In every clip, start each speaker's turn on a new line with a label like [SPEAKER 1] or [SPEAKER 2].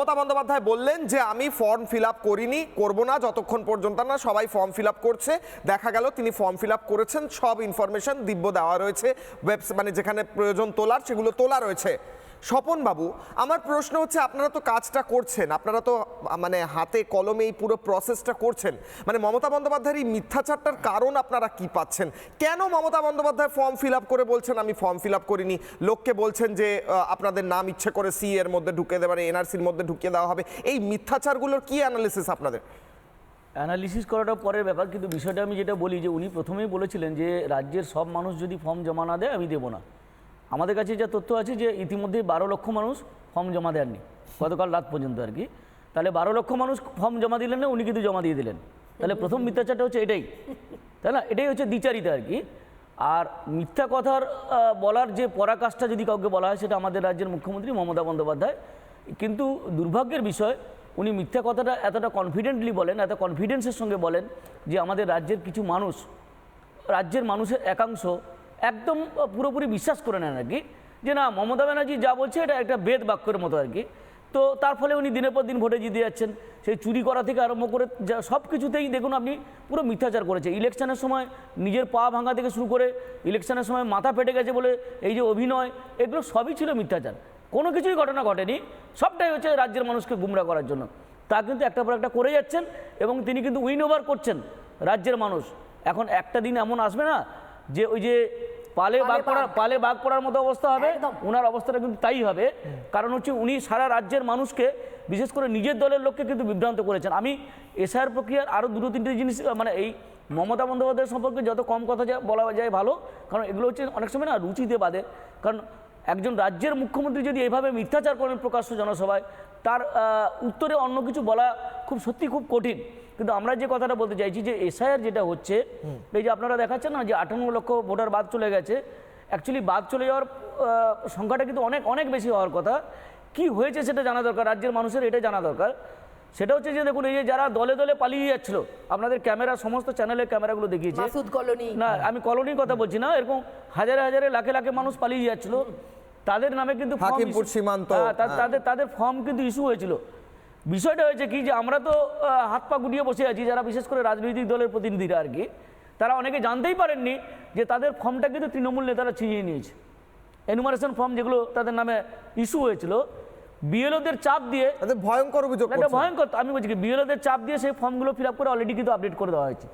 [SPEAKER 1] মমতা বন্দ্যোপাধ্যায় বললেন যে, আমি ফর্ম ফিল আপ করিনি, করব না, যতক্ষণ পর্যন্ত না সবাই ফর্ম ফিল আপ করছে। দেখা গেল তিনি ফর্ম ফিল আপ করেছেন, সব ইনফরমেশন দিব্য দেওয়া রয়েছে ওয়েবসাইট মানে যেখানে প্রয়োজন তোলার, সেগুলো তোলা রয়েছে। স্বপন বাবু, আমার প্রশ্ন হচ্ছে আপনারা তো কাজটা করছেন, আপনারা তো মানে হাতে কলমে এই পুরো প্রসেসটা করছেন। মানে মমতা বন্দ্যোপাধ্যায়ের এই মিথ্যাচারটার কারণ আপনারা কি পাচ্ছেন? কেন Mamata Bandyopadhyay form fill up করে বলছেন, আমি ফর্ম ফিল আপ করিনি? লোককে বলছেন যে আপনাদের নাম ইচ্ছে করে সি এর মধ্যে ঢুকে দেবে এনআরসির মধ্যে ঢুকিয়ে দেওয়া হবে। এই মিথ্যাচারগুলোর কি অ্যানালিসিস আপনাদের?
[SPEAKER 2] অ্যানালিসিস করাটা পরের ব্যাপার, কিন্তু বিষয়টা আমি যেটা বলি যে, উনি প্রথমেই বলেছিলেন যে, রাজ্যের সব মানুষ যদি ফর্ম জমা না দেয়, আমি দেবো না। আমাদের কাছে যা তথ্য আছে যে ইতিমধ্যেই বারো লক্ষ মানুষ ফর্ম জমা দেননি, গতকাল রাত পর্যন্ত আর কি। তাহলে বারো লক্ষ মানুষ ফর্ম জমা দিলেন না, উনি কিন্তু জমা দিয়ে দিলেন। তাহলে প্রথম মিথ্যাচারটা হচ্ছে এটাই। তাই না? এটাই হচ্ছে দ্বিচারিতা আর কি। আর মিথ্যা কথার বলার যে পরাকাষ্ঠা যদি কাউকে বলা হয়, সেটা আমাদের রাজ্যের মুখ্যমন্ত্রী মমতা বন্দ্যোপাধ্যায়। কিন্তু দুর্ভাগ্যের বিষয়, উনি মিথ্যা কথাটা এতটা কনফিডেন্টলি বলেন, এত কনফিডেন্সের সঙ্গে বলেন যে আমাদের রাজ্যের কিছু মানুষ, রাজ্যের মানুষের একাংশ একদম পুরোপুরি বিশ্বাস করে নেন আর কি। যে না, মমতা ব্যানার্জি যা বলছে এটা একটা বেদ বাক্যের মতো আর কি। তো তার ফলে উনি দিনের পর দিন ভোটে জিতে যাচ্ছেন। সেই চুরি করা থেকে আরম্ভ করে যা, সব কিছুতেই দেখুন আপনি পুরো মিথ্যাচার করেছে। ইলেকশনের সময় নিজের পা ভাঙা থেকে শুরু করে ইলেকশনের সময় মাথা ফেটে গেছে বলে এই যে অভিনয়, এগুলো সবই ছিল মিথ্যাচার। কোনো কিছুই ঘটনা ঘটেনি। সবটাই হচ্ছে রাজ্যের মানুষকে গুমরা করার জন্য। তা কিন্তু একটা পর একটা করে যাচ্ছেন এবং তিনি কিন্তু উইন ওভার করছেন রাজ্যের মানুষ। এখন একটা দিন এমন আসবে না যে ওই যে পালে বাঘ পড়ার পালে বাঘ পড়ার মতো অবস্থা হবে। ওনার অবস্থাটা কিন্তু তাই হবে। কারণ হচ্ছে উনি সারা রাজ্যের মানুষকে বিশেষ করে নিজের দলের লোককে কিন্তু বিভ্রান্ত করেছেন। আমি এসআইআর প্রক্রিয়ার আরও দুটো তিনটে জিনিস মানে এই মমতা বন্দ্যোপাধ্যায় সম্পর্কে যত কম কথা যা- বলা যায় ভালো। কারণ এগুলো হচ্ছে অনেক সময় না রুচিতে বাদে। কারণ একজন রাজ্যের মুখ্যমন্ত্রী যদি এইভাবে মিথ্যাচার করেন প্রকাশ্য জনসভায় তার উত্তরে অন্য কিছু বলা খুব সত্যি খুব কঠিন। কিন্তু আমরা যে কথাটা বলতে চাইছি যে এসআইআর যেটা হচ্ছে এই যে আপনারা দেখাচ্ছেন না যে আটান্ন লক্ষ ভোটার বাদ চলে গেছে অ্যাকচুয়ালি বাদ চলে যাওয়ার সংখ্যাটা কিন্তু অনেক অনেক বেশি হওয়ার কথা। কি হয়েছে সেটা জানা দরকার রাজ্যের মানুষের এটা জানা দরকার। সেটা হচ্ছে যে দেখুন এই যে যারা দলে দলে পালিয়ে যাচ্ছিল আপনাদের ক্যামেরা সমস্ত চ্যানেলের ক্যামেরাগুলো দেখিয়েছে। না আমি কলোনির কথা বলছি না এরকম হাজারে হাজারে লাখে লাখে মানুষ পালিয়ে যাচ্ছিল। তাদের নামে কিন্তু
[SPEAKER 1] হাকিমপুর সীমান্ত,
[SPEAKER 2] হ্যাঁ,
[SPEAKER 1] হ্যাঁ।
[SPEAKER 2] তাদের তাদের ফর্ম কিন্তু ইস্যু হয়েছিল। বিষয়টা হয়েছে কি যে আমরা তো হাত পা গুটিয়ে বসে আছি যারা বিশেষ করে রাজনৈতিক দলের প্রতিনিধিরা আর কি তারা অনেকে জানতেই পারেননি যে তাদের ফর্মটা কিন্তু তৃণমূল নেতারা ছিনিয়ে নিয়েছে। এনুমারেশন ফর্ম যেগুলো তাদের নামে ইস্যু হয়েছিল বিএলওদের চাপ দিয়ে
[SPEAKER 1] ভয়ঙ্কর অভিযোগ করছেন।
[SPEAKER 2] ভয়ঙ্কর আমি বলছি বিএলওদের চাপ দিয়ে সেই ফর্মগুলো ফিল আপ করে অলরেডি কিন্তু আপডেট করে দেওয়া হয়েছে।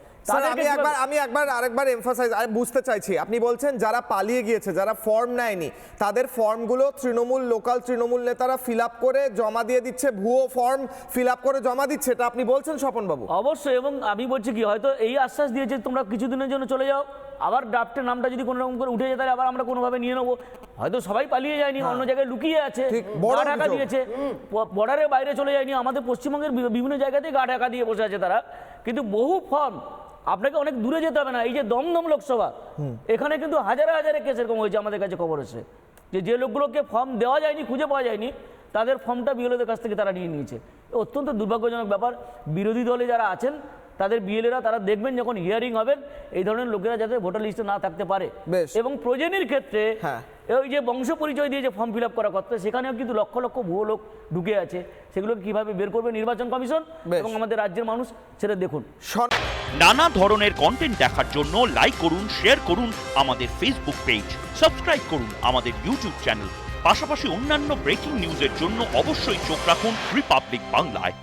[SPEAKER 1] আমি একবার আমি একবার আরেকবার এমফাসাইজ আমি বুঝতে চাইছি। আপনি বলছেন যারা পালিয়ে গিয়েছে যারা ফর্ম নেয়নি তাদের ফর্মগুলো তৃণমূল লোকাল তৃণমূল নেতারা ফিল আপ করে জমা দিয়ে দিচ্ছে ভুয়ো ফর্ম ফিল আপ করে জমা দিচ্ছে এটা আপনি বলছেন স্বপন বাবু
[SPEAKER 2] অবশ্যই এবং আমি বলছি কি হয়তো এই আশ্বাস দিয়েছে তোমরা কিছুদিনের জন্য চলে যাও। আবার ড্রাফটের নামটা যদি কোনো রকম করে উঠে যেতে তাহলে আবার আমরা কোনোভাবে নিয়ে নেব। হয়তো সবাই পালিয়ে যায়নি অন্য জায়গায় লুকিয়ে আছে গা ঢাকা দিয়েছে। বর্ডারের বাইরে চলে যায়নি আমাদের পশ্চিমবঙ্গের বিভিন্ন জায়গাতেই গা ঢাকা দিয়ে বসে আছে তারা। কিন্তু বহু ফর্ম আপনাকে অনেক দূরে যেতে হবে না এই যে দমদম লোকসভা এখানে কিন্তু হাজারে হাজারে কেস এরকম হয়েছে আমাদের কাছে খবর এসে যে যে লোকগুলোকে ফর্ম দেওয়া যায়নি খুঁজে পাওয়া যায়নি তাদের ফর্মটা বিএলওদের কাছ থেকে তারা নিয়ে নিয়েছে। অত্যন্ত দুর্ভাগ্যজনক ব্যাপার। বিরোধী দলে যারা আছেন তাদের বিএলএরা তারা দেখবেন যখন হিয়ারিং হবেন এই ধরনের লোকেরা যাতে ভোটার লিস্টে না থাকতে পারে। এবং প্রজেনির ক্ষেত্রে
[SPEAKER 1] হ্যাঁ।
[SPEAKER 2] ওই যে বংশ পরিচয় দিয়ে যে ফর্ম ফিল আপ করা করতে সেখানেও কিন্তু লক্ষ লক্ষ ভুয়ো লোক ঢুকে আছে। সেগুলোকে কীভাবে বের করবে নির্বাচন কমিশন এবং আমাদের রাজ্যের মানুষ সেটা দেখুন।
[SPEAKER 3] নানা ধরনের কন্টেন্ট দেখার জন্য লাইক করুন শেয়ার করুন আমাদের ফেসবুক পেজ সাবস্ক্রাইব করুন আমাদের ইউটিউব চ্যানেল পাশাপাশি অন্যান্য ব্রেকিং নিউজের জন্য অবশ্যই চোখ রাখুন রিপাবলিক বাংলায়